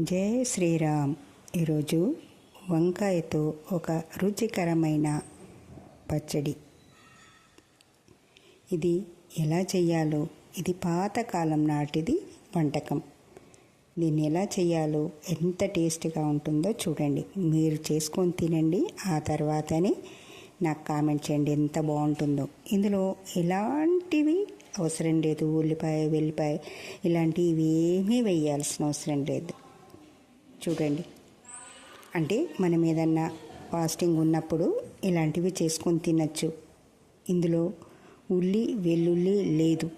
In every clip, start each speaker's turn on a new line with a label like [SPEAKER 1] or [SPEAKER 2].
[SPEAKER 1] జయ శ్రీరామ్. ఈరోజు వంకాయతో ఒక రుచికరమైన పచ్చడి. ఇది ఎలా చేయాలో ఇది పాతకాలం నాటిది వంటకం. దీన్ని ఎలా చేయాలో ఎంత టేస్టీగా ఉంటుందో చూడండి. మీరు చేసుకొని తినండి. ఆ తర్వాతనే నాకు కామెంట్ చేయండి ఎంత బాగుంటుందో. ఇందులో ఎలాంటివి అవసరం లేదు. ఉల్లిపాయ వెల్లిపాయ ఇలాంటివి ఏమీ వేయాల్సిన అవసరం లేదు. చూడండి. అంటే మనం ఏదన్నా ఫాస్టింగ్ ఉన్నప్పుడు ఇలాంటివి చేసుకొని తినచ్చు. ఇందులో ఉల్లి వెల్లుల్లి లేదు.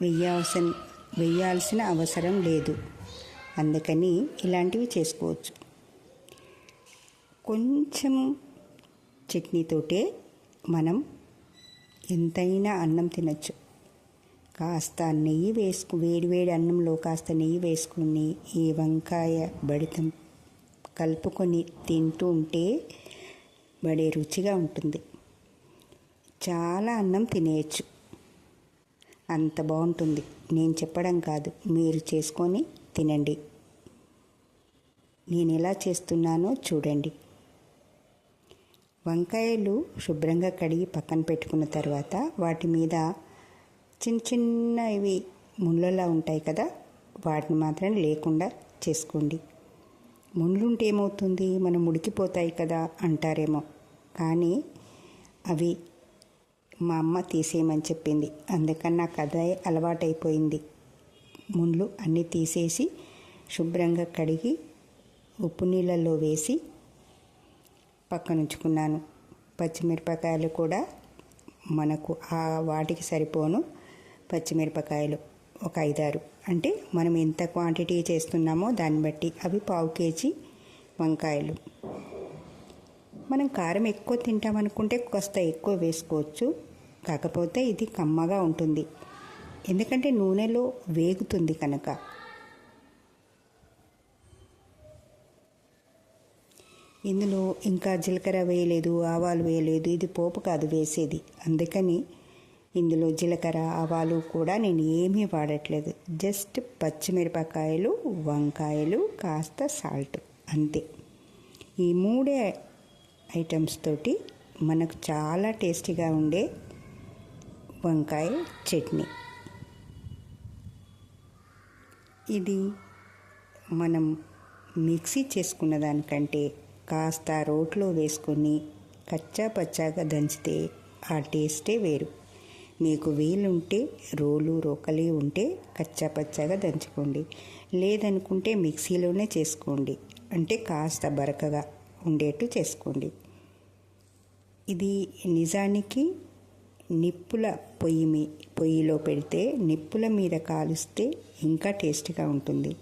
[SPEAKER 1] వెయ్యాల్సిన వెయ్యాల్సిన అవసరం లేదు. అందుకని ఇలాంటివి చేసుకోవచ్చు. కొంచెం చట్నీతోటే మనం ఎంతైనా అన్నం తినచ్చు. కాస్త నెయ్యి వేసుకు వేడి వేడి అన్నంలో కాస్త నెయ్యి వేసుకుని ఈ వంకాయ బడితం కలుపుకొని తింటూ ఉంటే బడే రుచిగా ఉంటుంది. చాలా అన్నం తినేయచ్చు. అంత బాగుంటుంది. నేను చెప్పడం కాదు. మీరు చేసుకొని తినండి. నేను ఎలా చేస్తున్నానో చూడండి. వంకాయలు శుభ్రంగా కడిగి పక్కన పెట్టుకున్న తర్వాత వాటి మీద చిన్న చిన్న ఇవి ముళ్ళలా ఉంటాయి కదా వాటిని మాత్రం లేకుండా చేసుకోండి. ముళ్ళుంటే ఏమవుతుంది? మనం ఉడికిపోతాయి కదా అంటారేమో. కానీ అవి మా అమ్మ తీసేయమని చెప్పింది. అందుకని నాకు అదే అలవాటైపోయింది. ముళ్ళు అన్నీ తీసేసి శుభ్రంగా కడిగి ఉప్పు నీళ్ళల్లో వేసి పక్కన ఉంచుకున్నాను పచ్చిమిరపకాయలు కూడా మనకు ఆ వాటికి సరిపోను. పచ్చిమిరపకాయలు ఒక ఐదారు. అంటే మనం ఎంత క్వాంటిటీ చేస్తున్నామో దాన్ని బట్టి అవి పావు కేజీ వంకాయలు. మనం కారం ఎక్కువ తింటామనుకుంటే కాస్త ఎక్కువ వేసుకోవచ్చు. కాకపోతే ఇది కమ్మగా ఉంటుంది. ఎందుకంటే నూనెలో వేగుతుంది కనుక. ఇందులో ఇంకా జీలకర్ర వేయలేదు ఆవాలు వేయలేదు ఇది పోపు కాదు వేసేది. అందుకని ఇందులో జీలకర్ర ఆవాలు కూడా నేను ఏమీ వాడట్లేదు. జస్ట్ పచ్చిమిరపకాయలు వంకాయలు కాస్త సాల్ట్ అంతే. ఈ మూడే ఐటమ్స్ తోటి మనకు చాలా టేస్టీగా ఉండే వంకాయ చట్నీ. ఇది మనం మిక్సీ చేసుకున్న దానికంటే కాస్త రోట్లో వేసుకొని కచ్చా పచ్చాగా దంచితే ఆ టేస్టే వేరు. మీకు వీలుంటే రోలు రోకలి ఉంటే కచ్చా పచ్చాగా దంచుకోండి. లేదనుకుంటే మిక్సీలోనే చేసుకోండి. అంటే కాస్త బరకగా ఉండేట్టు చేసుకోండి. ఇది నిజానికి నిప్పుల పొయ్యి మీ పొయ్యిలో పెడితే నిప్పుల మీద కాలుస్తే ఇంకా టేస్టీగా ఉంటుంది.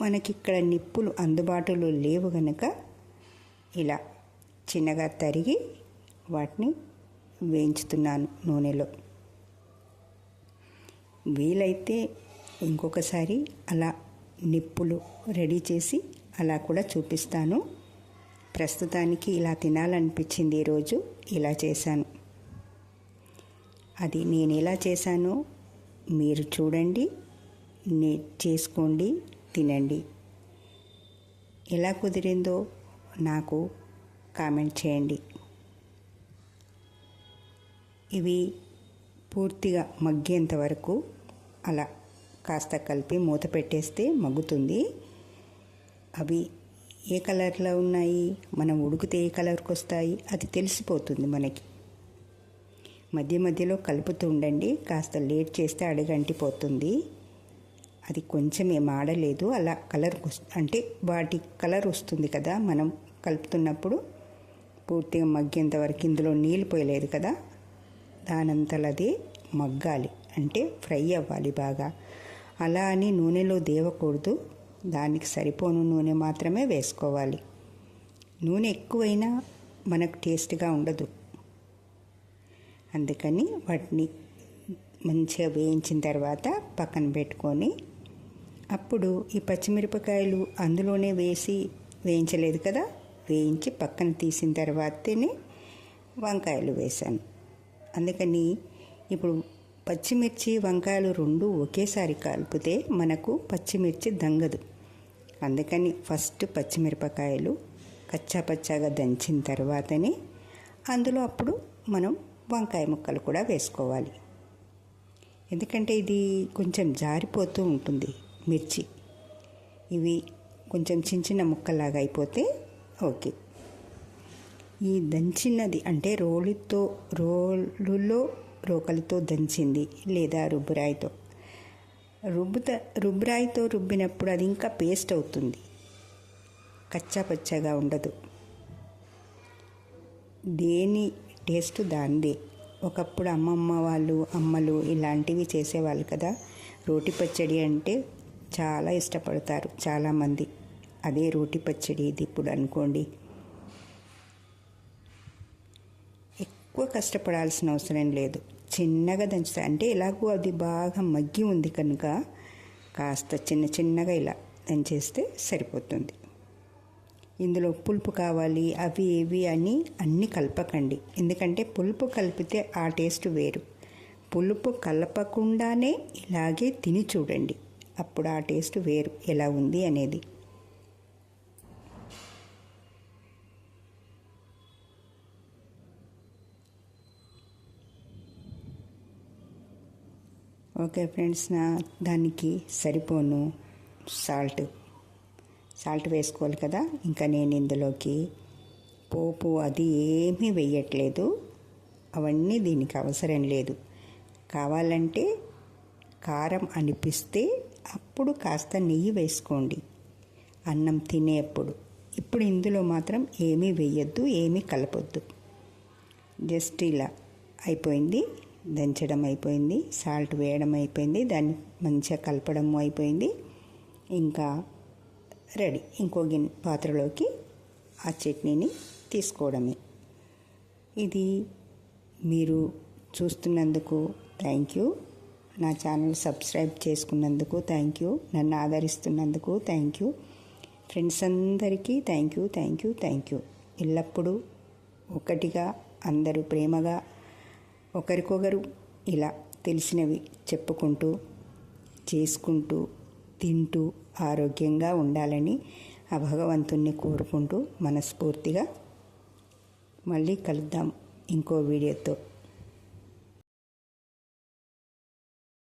[SPEAKER 1] మనకి ఇక్కడ నిప్పులు అందుబాటులో లేవు గనక ఇలా చిన్నగా తరిగి వాటిని వేయించుతున్నాను నూనెలో. వీలైతే ఇంకొకసారి అలా నిప్పులు రెడీ చేసి అలా కూడా చూపిస్తాను. ప్రస్తుతానికి ఇలా తినాలనిపించింది ఈరోజు ఇలా చేశాను. అది నేను ఎలా చేశానో మీరు చూడండి నే చేసుకోండి తినండి. ఎలా కుదిరిందో నాకు కామెంట్ చేయండి. ఇవి పూర్తిగా మగ్గేంత వరకు అలా కాస్త కలిపి మూత పెట్టేస్తే మగ్గుతుంది. అవి ఏ కలర్లో ఉన్నాయి? మనం ఉడికితే ఏ కలర్కి వస్తాయి? అది తెలిసిపోతుంది మనకి. మధ్య మధ్యలో కలుపుతూ ఉండండి. కాస్త లేట్ చేస్తే అడుగంటిపోతుంది అది కొంచెం ఏం ఆడలేదు. అలా కలర్ అంటే వాటి కలర్ వస్తుంది కదా మనం కలుపుతున్నప్పుడు. పూర్తిగా మగ్గేంత వరకు ఇందులో నీళ్ళు పోయలేదు కదా. దానంతలది మగ్గాలి. అంటే ఫ్రై అవ్వాలి బాగా. అలా అని నూనెలో దేవకూడదు. దానికి సరిపోను నూనె మాత్రమే వేసుకోవాలి. నూనె ఎక్కువైనా మనకు టేస్ట్గా ఉండదు. అందుకని వాటిని మంచిగా వేయించిన తర్వాత పక్కన పెట్టుకొని అప్పుడు ఈ పచ్చిమిరపకాయలు అందులోనే వేసి వేయించలేదు కదా? వేయించి పక్కన తీసిన తర్వాతనే వంకాయలు వేశాను. అందుకని ఇప్పుడు పచ్చిమిర్చి వంకాయలు రెండు ఒకేసారి కలిపితే మనకు పచ్చిమిర్చి దంగదు. అందుకని ఫస్ట్ పచ్చిమిరపకాయలు కచ్చా పచ్చాగా దంచిన తర్వాతనే అందులో అప్పుడు మనం వంకాయ ముక్కలు కూడా వేసుకోవాలి. ఎందుకంటే ఇది కొంచెం జారిపోతూ ఉంటుంది మిర్చి. ఇవి కొంచెం చిన్న చిన్న ముక్కలాగా అయిపోతే ఓకే. ఈ దంచినది అంటే రోలుతో రోలులో రోకలితో దంచింది లేదా రుబ్బురాయితో. రుబ్బుత రుబ్బురాయితో రుబ్బినప్పుడు అది ఇంకా పేస్ట్ అవుతుంది. కచ్చా పచ్చగా ఉండదు. దేని టేస్ట్ దాందే ఒకప్పుడు అమ్మమ్మ వాళ్ళు అమ్మలు ఇలాంటివి చేసేవాళ్ళు కదా. రోటి పచ్చడి అంటే చాలా ఇష్టపడతారు చాలామంది. అదే రోటి పచ్చడి ఇది ఇప్పుడు అనుకోండి. ఎక్కువ కష్టపడాల్సిన అవసరం లేదు. చిన్నగా దంచుతా. అంటే ఎలాగో అది బాగా మగ్గి ఉంది కనుక కాస్త చిన్న చిన్నగా ఇలా దంచేస్తే సరిపోతుంది. ఇందులో పులుపు కావాలి అవి ఇవి అని అన్నీ కలపకండి. ఎందుకంటే పులుపు కలిపితే ఆ టేస్ట్ వేరు. పులుపు కలపకుండానే ఇలాగే తిని చూడండి. అప్పుడు ఆ టేస్ట్ వేరు. ఎలా ఉంది అనేది. ఓకే ఫ్రెండ్స్ నా దానికి సరిపోను సాల్ట్. సాల్ట్ వేసుకోవాలి కదా ఇంకా నేను ఇందులోకి పోపు అది ఏమీ వేయట్లేదు. అవన్నీ దీనికి అవసరం లేదు. కావాలంటే కారం అనిపిస్తే అప్పుడు కాస్త నెయ్యి వేసుకోండి. అన్నం తినేప్పుడు. ఇప్పుడు ఇందులో మాత్రం ఏమీ వేయొద్దు ఏమీ కలపొద్దు. జస్ట్ ఇలా అయిపోయింది. దంచడం అయిపోయింది సాల్ట్ వేయడం అయిపోయింది దాన్ని మంచిగా కలపడం అయిపోయింది. ఇంకా రెడీ. ఇంకో గిన్నె పాత్రలోకి ఆ చట్నీని తీసుకోవడమే. ఇది మీరు చూస్తున్నందుకు థ్యాంక్ యూ. నా ఛానల్ సబ్స్క్రైబ్ చేసుకున్నందుకు థ్యాంక్ యూ. నన్ను ఆదరిస్తున్నందుకు థ్యాంక్ యూ. ఫ్రెండ్స్ అందరికీ thank you thank you thank you. ఎల్లప్పుడూ ఒకటిగా అందరూ ప్రేమగా ఒకరికొకరు ఇలా తెలిసినవి చెప్పుకుంటూ చేసుకుంటూ తింటూ ఆరోగ్యంగా ఉండాలని ఆ భగవంతుణ్ణి కోరుకుంటూ మనస్ఫూర్తిగా మళ్ళీ కలుద్దాం. ఇంకో వీడియోతో